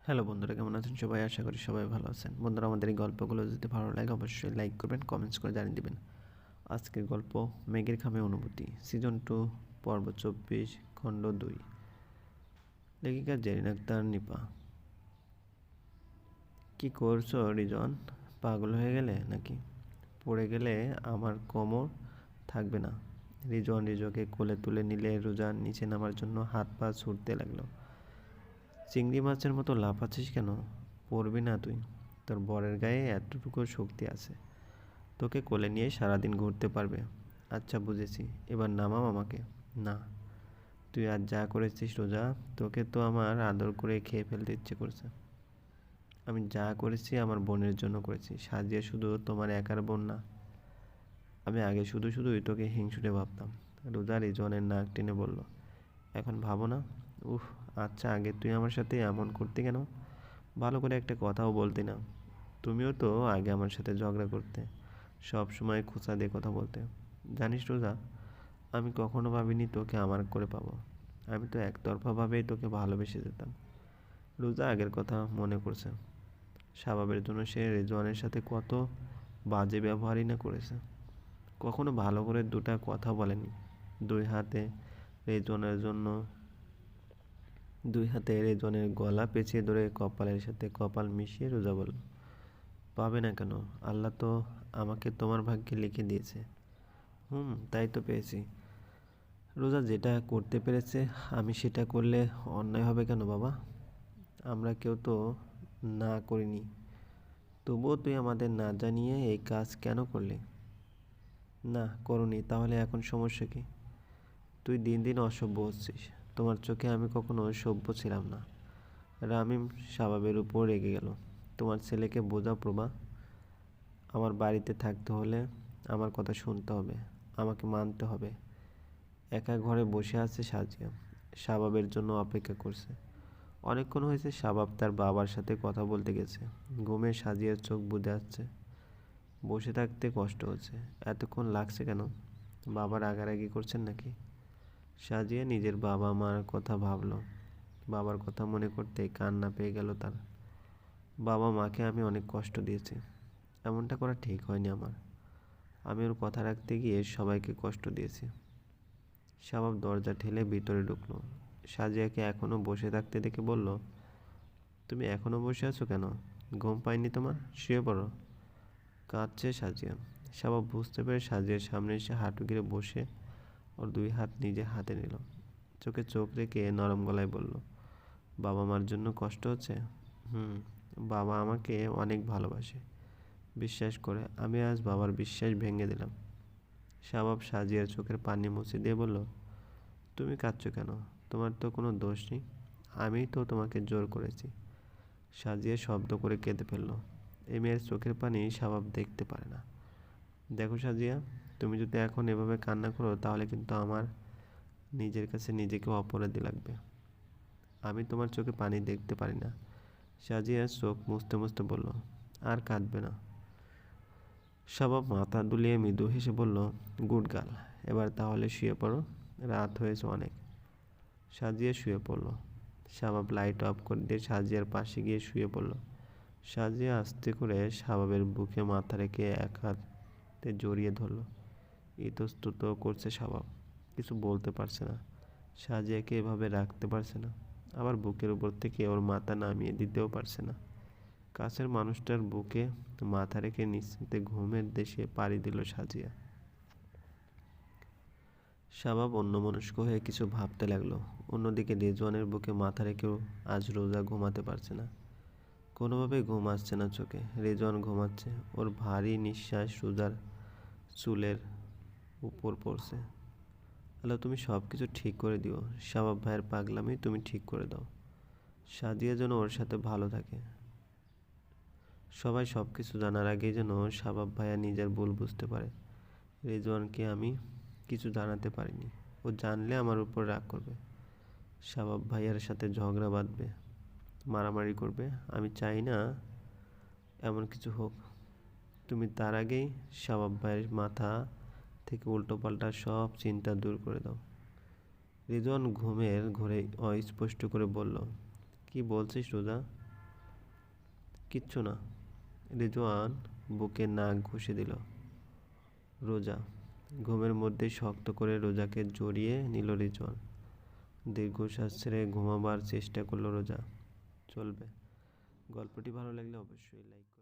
Hello বন্ধুরা, কেমন আছেন সবাই? আশা করি সবাই ভালো আছেন। বন্ধুরা, আমাদের এই গল্পগুলো যদি ভালো লাগে, অবশ্যই লাইক করবেন কমেন্টস করে জানিয়ে দেবেন। আজকের গল্প, মেঘের খামে অনুভূতি সিজন টু পর্ব চব্বিশ, খণ্ড দুই। লেখিকা জেরিন আক্তার, নিপা। কি করছ, রিজন? পাগল হয়ে গেলে নাকি? পড়ে গেলে আমার কোমর থাকবে না। রিজন রিজকে কোলে তুলে নিলে রোজার নিচে নামার জন্য হাত পা ছুটতে লাগল। চিংড়ি মাছের মতো লাফাচ্ছিস কেন? পড়বি না তুই। তোর বরের গায়ে এতটুকু শক্তি আছে। তোকে কোলে নিয়ে সারাদিন ঘুরতে পারবে। আচ্ছা বুঝেছি। এবার নামাম আমাকে। না। তুই আজ যা করেছিস রোজা, তোকে তো আমার আদর করে খেয়ে ফেলতে ইচ্ছে করছে। আমি যা করেছি আমার বোনের জন্য করেছি। সাজিয়ে শুধু তোমার একার বোন না। আমি আগে শুধু শুধুই তোকে হিংসুটে ভাবতাম। রোজা রিজনের নাক টেনে বলল, এখন ভাবো না? উফ আচ্ছা আগে তুই আমার সাথে এমন করতে কেন? ভালো করে একটা কথাও বলতি না। তুমিও তো আগে আমার সাথে ঝগড়া করতে, সব সময় খোঁচা দিয়ে কথা বলতে। জানিস রোজা, আমি কখনো ভাবিনি তোকে আমার করে পাবো। আমি তো একতরফাভাবেই তোকে ভালোবেসে যেতাম। রোজা আগের কথা মনে করছে স্বভাবের জন্য সে রেজওয়ানের সাথে কত বাজে ব্যবহারই না করেছে। কখনো ভালো করে দুটা কথা বলেনি। দুই হাতে রেজওয়ানের জন্য দুই হাতে রেজনের গলা পেঁচিয়ে ধরে কপালের সাথে কপাল মিশিয়ে রোজা বলল, পাবে না কেন? আল্লাহ তো আমাকে তোমার ভাগ্যে লিখে দিয়েছে। হুম, তাই তো পেয়েছি। রোজা যেটা করতে পেরেছে, আমি সেটা করলে অন্যায় হবে কেন বাবা? আমরা কেউ তো না করিনি। তবুও তুই আমাদের না জানিয়ে এই কাজ কেন করলি? না, করনি, তাহলে এখন সমস্যা কি? তুই দিন দিন অসভ্য হচ্ছিস। তোমার চোখে আমি কখনো সভ্য ছিলাম না। রামিম স্বভাবের উপর রেগে গেল। তোমার ছেলেকে বোঝা প্রভা, আমার বাড়িতে থাকতে হলে আমার কথা শুনতে হবে, আমাকে মানতে হবে। একা ঘরে বসে আছে সাজিয়া শাবাবের জন্য অপেক্ষা করছে। অনেকক্ষণ হয়েছে শাবাব তার বাবার সাথে কথা বলতে গেছে। ঘুমে সাজিয়ার চোখ বুঝে আসছে বসে থাকতে কষ্ট হচ্ছে। এতক্ষণ লাগছে কেন? বাবার আগারাগি করছেন নাকি? সাজিয়ে নিজের বাবা মার কথা ভাবলো। বাবার কথা মনে করতে কান্না পেয়ে গেল তার। বাবা মাকে আমি অনেক কষ্ট দিয়েছি। এমনটা করা ঠিক হয়নি আমার। আমি ওর কথা রাখতে গিয়ে সবাইকে কষ্ট দিয়েছি। শাবাব দরজা ঠেলে ভিতরে ঢুকলো। সাজিয়াকে এখনও বসে থাকতে দেখে বলল, তুমি এখনও বসে আছো কেন? ঘুম পাইনি তোমার? শুয়ে পড়ো। কাঁদছে সাজিয়া। শাবাব বুঝতে পেরে সাজিয়ার সামনে এসে হাঁটু গিরে বসে ওর দুই হাত নিজে হাতে নিল। চোখে চোখ রেখে নরম গলায় বলল, বাবা মার জন্য কষ্ট হচ্ছে? হুম, বাবা আমাকে অনেক ভালোবাসে। বিশ্বাস করে, আমি আজ বাবার বিশ্বাস ভেঙে দিলাম। শাবাব সাজিয়ার চোখের পানি মুছে দিয়ে বলল, তুমি কাঁদছো কেন? তোমার তো কোনো দোষ নেই। আমিই তো তোমাকে জোর করেছি। সাজিয়ে শব্দ করে কেঁদে ফেলল। এই মেয়ের চোখের পানি স্বভাব দেখতে পারে না। দেখো সাজিয়া তুমি যদি এখন এভাবে কান্না করো, তাহলে কিন্তু আমার নিজের কাছে নিজেকে অপরাধী লাগবে। আমি তোমার চোখে পানি দেখতে পারি না। সাজিয়া চোখ মুছতে মুছতে বলল, আর কাঁদবে না। স্বভাব মাথা দুলিয়ে মৃদু হেসে বলল, গুড গাল এবার তাহলে শুয়ে পড়ো। রাত হয়েছে অনেক। সাজিয়ে শুয়ে পড়ল। শাবাব লাইট অফ করে দিয়ে সাজিয়ার পাশে গিয়ে শুয়ে পড়ল। সাজিয়া আস্তে করে শাবাবের বুকে মাথা রেখে এক হাতে জড়িয়ে ধরলো। ইতস্তত করছে স্বভাব, কিছু বলতে পারছে না। সাজিয়াকে এভাবে রাখতে পারছে না। আবার বুকের উপর থেকে ওর মাথা নামিয়ে দিতেও পারছে না। কাছের মানুষটার বুকে মাথা রেখে নিশ্চিন্তে ঘুমের দেশে পাড়ি দিল সাজিয়া। শাবাব অন্যমনস্ক হয়ে কিছু ভাবতে লাগল। অন্যদিকে রেজওয়ানের বুকে মাথা রেখেও আজ রোজা ঘুমাতে পারছে না। কোনোভাবে ঘুম আসছে না চোখে। রেজওয়ান ঘুমাচ্ছে। ওর ভারী নিঃশ্বাস রোজার চুলের উপর পড়ছে। হ্যালো তুমি সব কিছু ঠিক করে দিও। শাবাব ভাইয়ের পাগলামি তুমি ঠিক করে দাও। সাজিয়া যেন ওর সাথে ভালো থাকে। সবাই সব কিছু জানার আগেই যেন শাবাব ভাইয়া নিজের ভুল বুঝতে পারে। রেজওয়ানকে আমি কিছু জানাতে পারিনি। ও জানলে আমার উপর রাগ করবে। শাবাব ভাইয়ার সাথে ঝগড়া বাঁধবে, মারামারি করবে। আমি চাই না এমন কিছু হোক। তুমি তার আগেই শাবাব ভাইয়ের মাথা থেকে উল্টোপাল্টা সব চিন্তা দূর করে দাও। রিজন ঘুমের ঘরে অস্পষ্ট করে বলল, কি বলছিস রোজা? কিচ্ছু না। রিজওয়ান বুকে নাক ঘষে দিল। রোজা। ঘুমের মধ্যে শক্ত করে রোজাকে জড়িয়ে নিল রিজওয়ান দীর্ঘশ্বাস ছেড়ে ঘুমাবার চেষ্টা করল রোজা। চলবে। গল্পটি ভালো লাগলে অবশ্যই লাইক